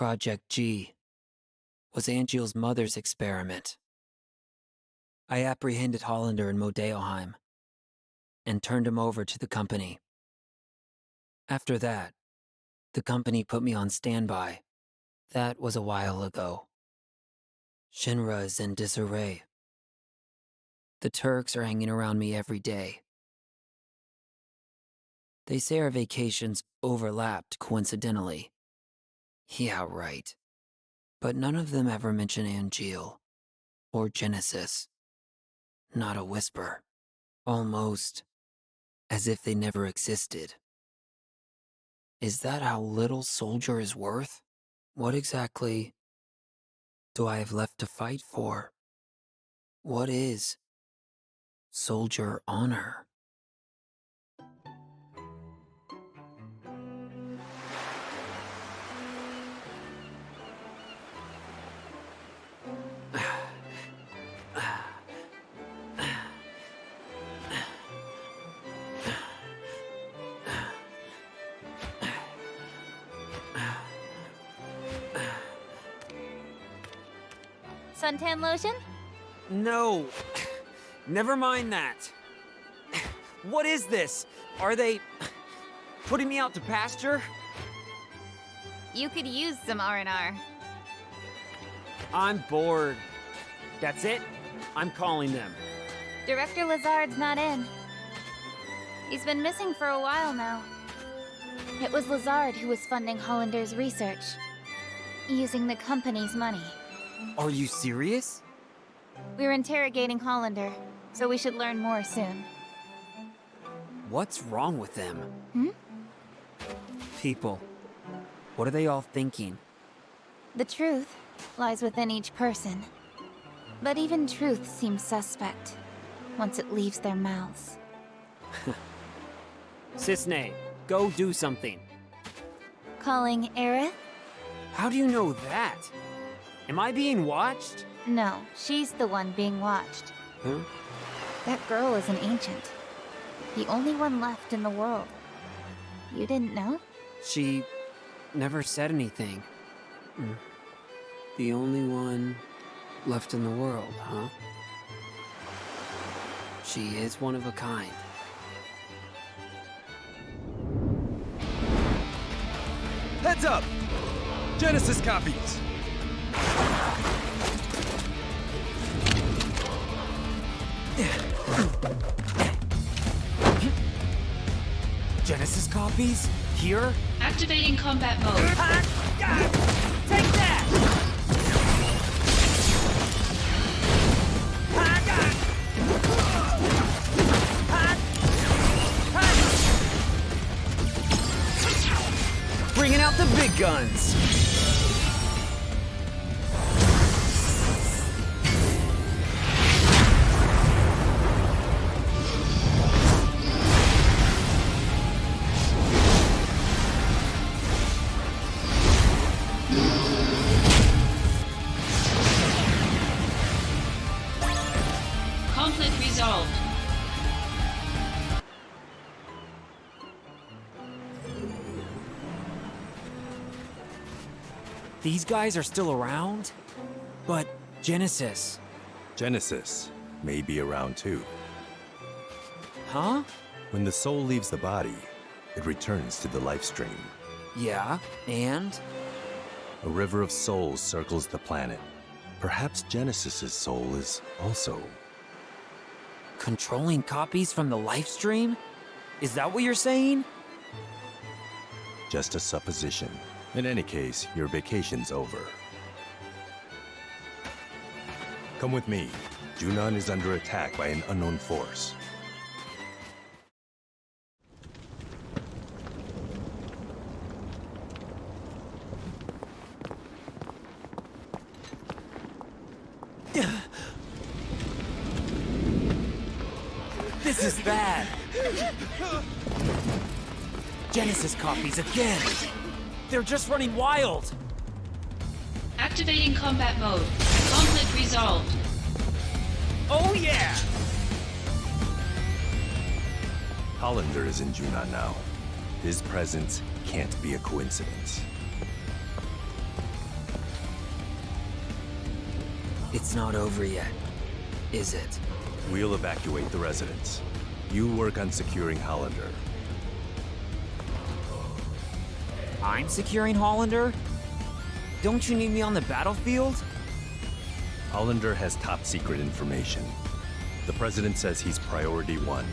Project G was Angeal's mother's experiment. I apprehended Hollander in Modeoheim and turned him over to the company. After that, the company put me on standby. That was a while ago. Shinra is in disarray. The Turks are hanging around me every day. They say our vacations overlapped coincidentally. Yeah, right. But none of them ever mention Angeal or Genesis. Not a whisper. Almost as if they never existed. Is that how little Soldier is worth? What exactly do I have left to fight for? What is Soldier honor? Suntan lotion? No. Never mind that. What is this? Are they putting me out to pasture? You could use some R&R. I'm bored. That's it? I'm calling them. Director Lazard's not in. He's been missing for a while now. It was Lazard who was funding Hollander's research, using the company's money. Are you serious? We're interrogating Hollander, so we should learn more soon. What's wrong with them? Hmm? People. What are they all thinking? The truth lies within each person. But even truth seems suspect once it leaves their mouths. Cisne, go do something. Calling Aerith? How do you know that? Am I being watched? No, she's the one being watched. Huh? That girl is an ancient. The only one left in the world. You didn't know? She never said anything. Mm. The only one left in the world, huh? She is one of a kind. Heads up! Genesis copies! Genesis copies? Here? Activating combat mode. Ah, Take that! Ah, ah, Bringing out the big guns! These guys are still around? But Genesis, Genesis may be around too. huh? When the soul leaves the body, it returns to the life stream. Yeah, and? A river of souls circles the planet. Perhaps Genesis's soul is also. Controlling copies from the life stream? Is that what you're saying? Just a supposition. In any case, your vacation's over. Come with me. Junon is under attack by an unknown force. This is bad. Genesis copies again. They're just running wild! Activating combat mode. Conflict resolved. Oh yeah! Hollander is in Juna now. His presence can't be a coincidence. It's not over yet, is it? We'll evacuate the residents. You work on securing Hollander. I'm securing Hollander? Don't you need me on the battlefield? Hollander has top secret information. The president says he's priority one.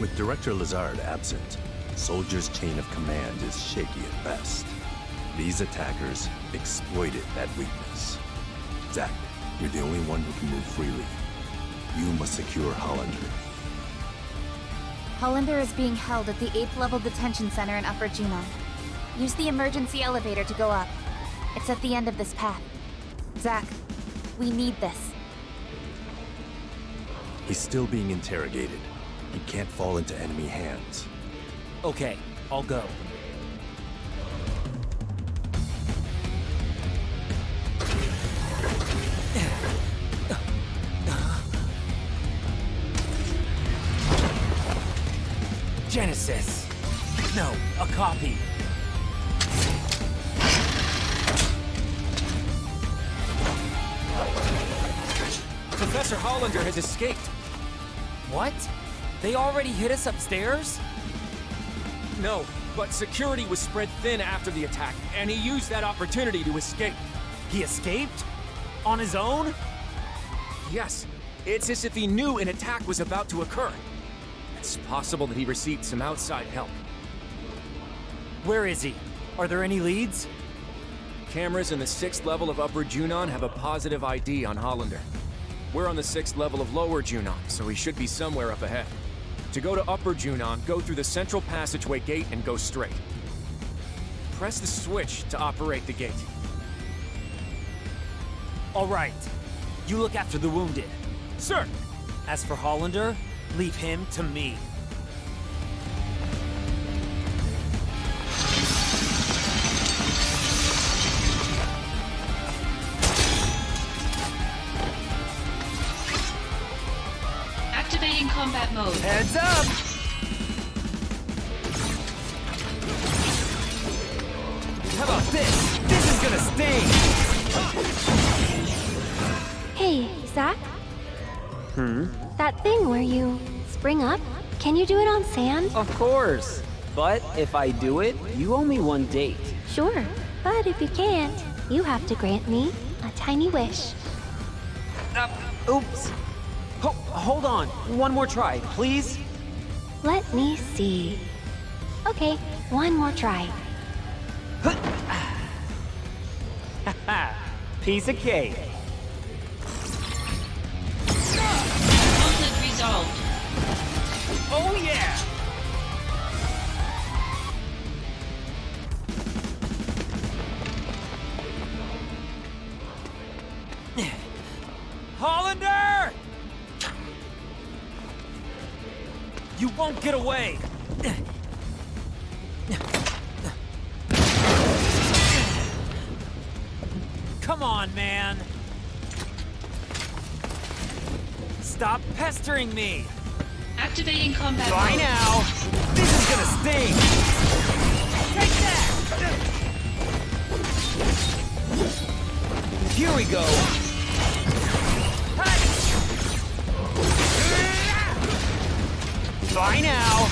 With Director Lazard absent, Soldier's chain of command is shaky at best. These attackers exploited that weakness. Zack, you're the only one who can move freely. You must secure Hollander. Hollander is being held at the 8th level detention center in Upper Junon. Use the emergency elevator to go up. It's at the end of this path. Zack, we need this. He's still being interrogated. He can't fall into enemy hands. Okay, I'll go. Genesis! No, a copy. Professor Hollander has escaped. What? They already hit us upstairs? No, but security was spread thin after the attack, and he used that opportunity to escape. He escaped? On his own? Yes, it's as if he knew an attack was about to occur. It's possible that he received some outside help. Where is he? Are there any leads? Cameras in the sixth level of Upper Junon have a positive ID on Hollander. We're on the sixth level of Lower Junon, so he should be somewhere up ahead. To go to Upper Junon, go through the central passageway gate and go straight. Press the switch to operate the gate. All right. You look after the wounded. Sir! As for Hollander, leave him to me. Combat mode. Heads up! How about this? This is gonna sting! Hey, Zach? Hmm? That thing where you spring up, can you do it on sand? Of course. But if I do it, you owe me one date. Sure. But if you can't, you have to grant me a tiny wish. Uh, oops. Ho- hold on. One more try, please. Let me see. Okay, one more try. Ha! Piece of cake. Conflict resolved. Oh yeah! Won't get away! Come on, man! Stop pestering me! Activating combat Bye mode. now! This is gonna sting! Take that! Here we go! Bye now!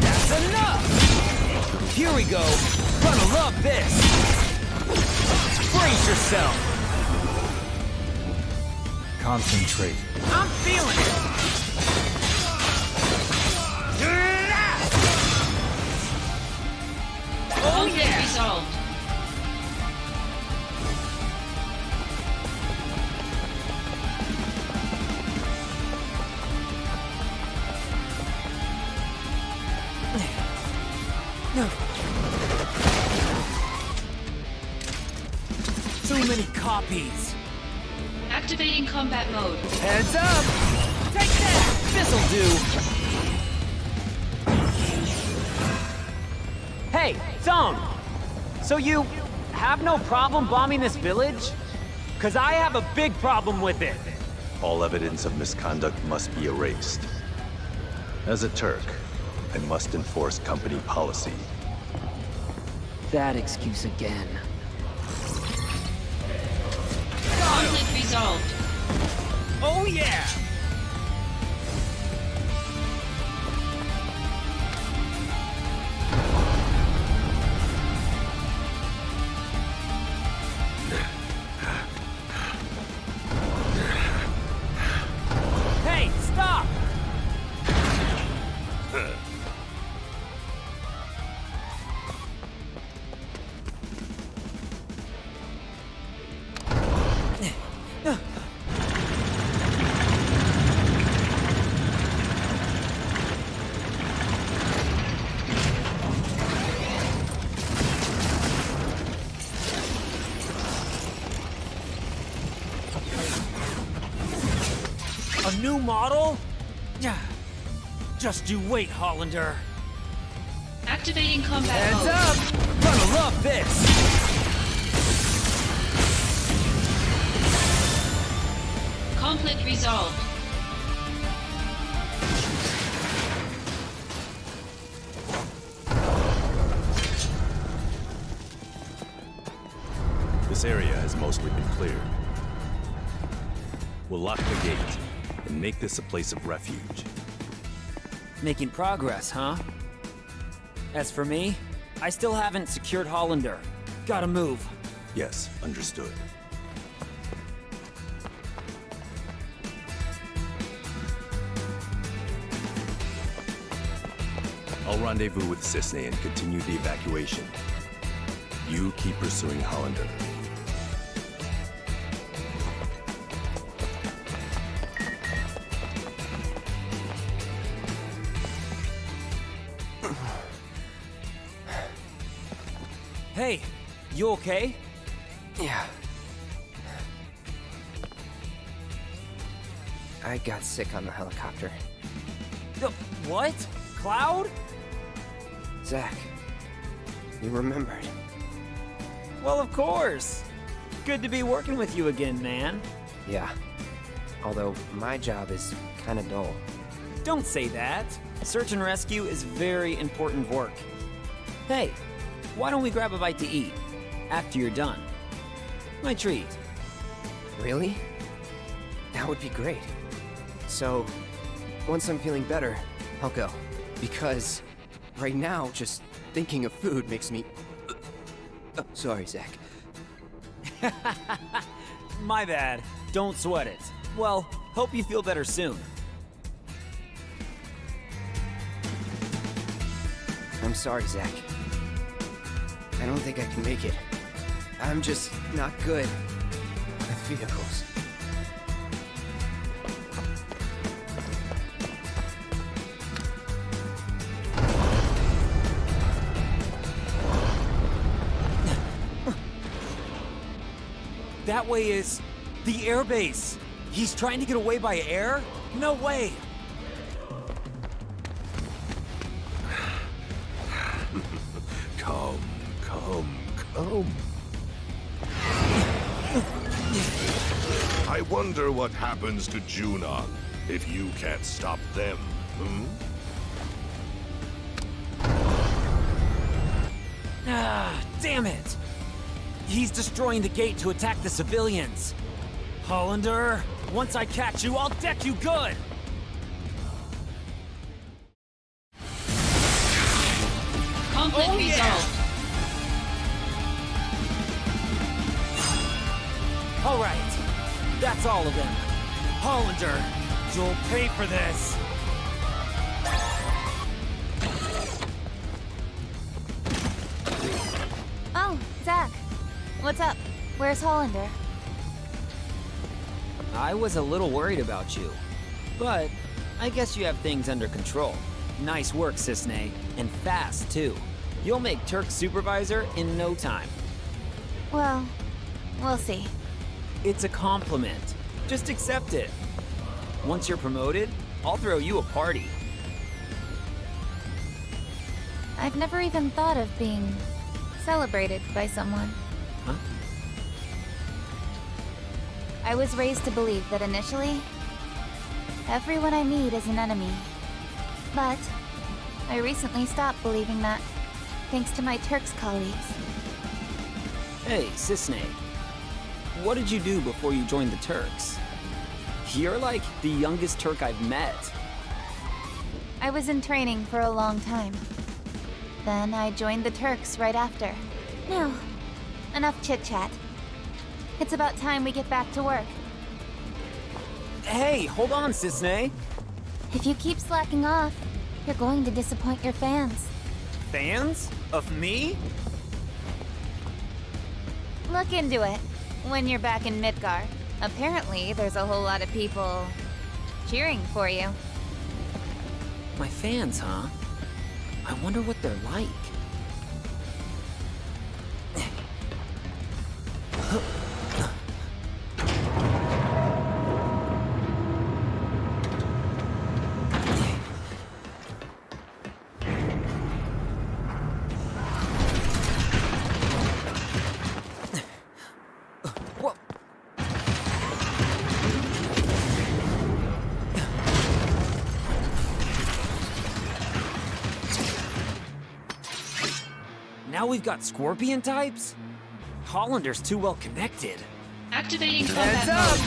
That's enough! Here we go! Gonna love this! Brace yourself! Concentrate. I'm feeling it! Oh Conflict yeah! resolved. Combat mode. Heads up! Take that! This'll do! Hey, Zone! So you have no problem bombing this village? Cause I have a big problem with it. All evidence of misconduct must be erased. As a Turk, I must enforce company policy. That excuse again. Conflict resolved. Oh yeah! Model? Yeah. Just you wait, Hollander. Activating combat Heads mode. up! Gonna love this! Conflict resolved. This area has mostly been cleared. We'll lock the gate and make this a place of refuge. Making progress, huh? As for me, I still haven't secured Hollander. Gotta move. Yes, understood. I'll rendezvous with Cisne and continue the evacuation. You keep pursuing Hollander. Hey, you okay? Yeah. I got sick on the helicopter. The What? Cloud? Zach, you remembered. Well, of course. Good to be working with you again, man. Yeah. Although my job is kind of dull. Don't say that. Search and rescue is very important work. Hey, why don't we grab a bite to eat after you're done? My treat. Really? That would be great. So, once I'm feeling better, I'll go. Because right now, just thinking of food makes me. Oh, sorry, Zach. My bad. Don't sweat it. Well, hope you feel better soon. I'm sorry, Zach. I don't think I can make it. I'm just not good with vehicles. That way is the airbase. He's trying to get away by air? No way. Wonder what happens to Junon if you can't stop them, hmm? Ah, damn it. He's destroying the gate to attack the civilians. Hollander, once I catch you, I'll deck you good. Conflict Oh, yeah. All right, that's all of them. Hollander, you'll pay for this. Oh, Zach. What's up? Where's Hollander? I was a little worried about you. But I guess you have things under control. Nice work, Cisne, and fast too. You'll make Turk supervisor in no time. Well, we'll see. It's a compliment. Just accept it. Once you're promoted, I'll throw you a party. I've never even thought of being celebrated by someone. Huh? I was raised to believe that initially, everyone I meet is an enemy. But I recently stopped believing that, thanks to my Turks colleagues. Hey, Cisne. What did you do before you joined the Turks? You're like the youngest Turk I've met. I was in training for a long time. Then I joined the Turks right after. Now, enough chit chat. It's about time we get back to work. Hey, hold on, Cisne. If you keep slacking off, you're going to disappoint your fans. Fans? Of me? Look into it when you're back in Midgar. Apparently, there's a whole lot of people cheering for you. My fans, huh? I wonder what they're like. Now we've got scorpion types? Hollander's too well connected. Activating combat Heads mode.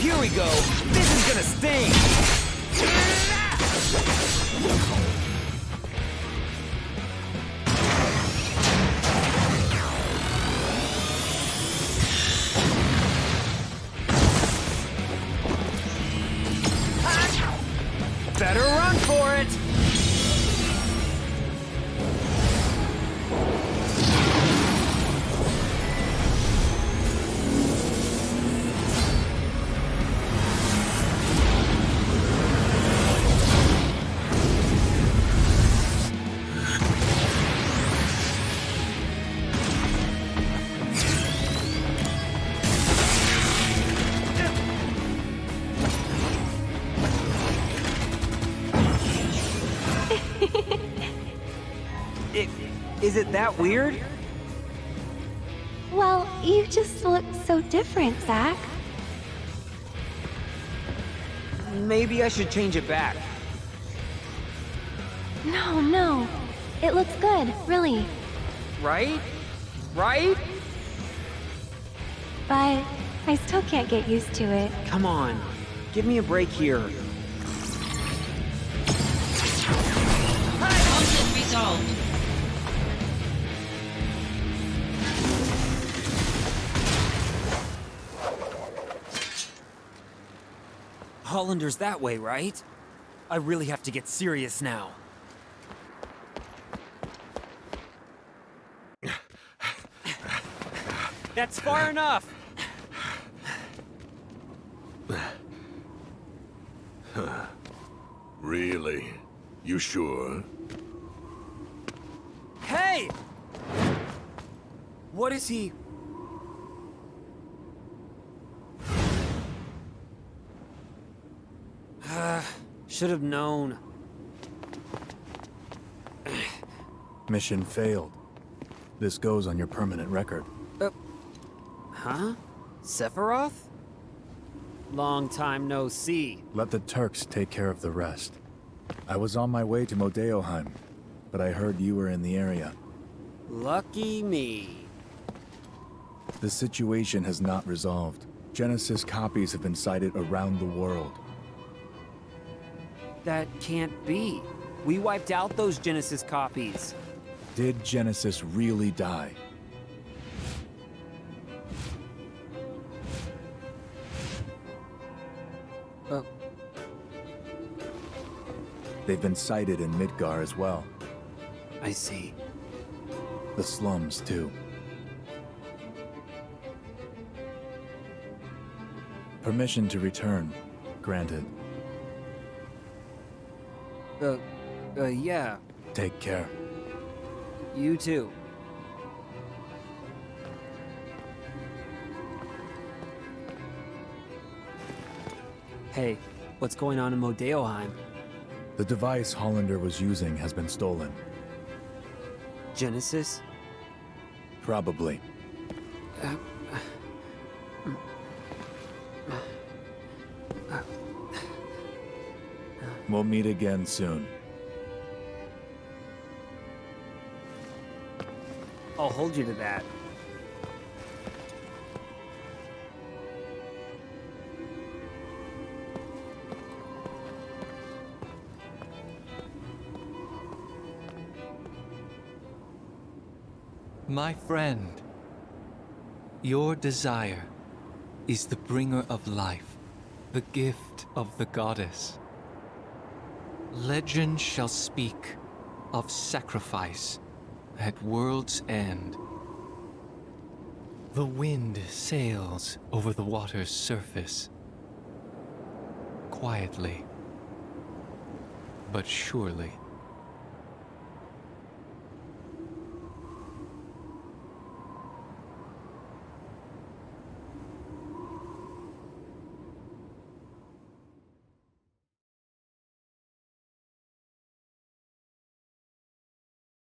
Here we go. This is gonna sting. Is it that weird? Well, you just look so different, Zach. Maybe I should change it back. No, no. It looks good, really. Right? Right? But I still can't get used to it. Come on. Give me a break here. Hollander's that way, right? I really have to get serious now. That's far enough! Really? You sure? Hey! What is he? Should have known. Mission failed. This goes on your permanent record. Uh, huh? Sephiroth? Long time no see. Let the Turks take care of the rest. I was on my way to Modeoheim, but I heard you were in the area. Lucky me. The situation has not resolved. Genesis copies have been sighted around the world. That can't be. We wiped out those Genesis copies. Did Genesis really die? Uh, They've been sighted in Midgar as well. I see. The slums, too. Permission to return. Granted. Uh, uh, yeah. Take care. You too. Hey, what's going on in Modeoheim? The device Hollander was using has been stolen. Genesis? Probably. We'll meet again soon. I'll hold you to that. My friend, your desire is the bringer of life, the gift of the goddess. Legend shall speak of sacrifice at world's end. The wind sails over the water's surface, quietly, but surely.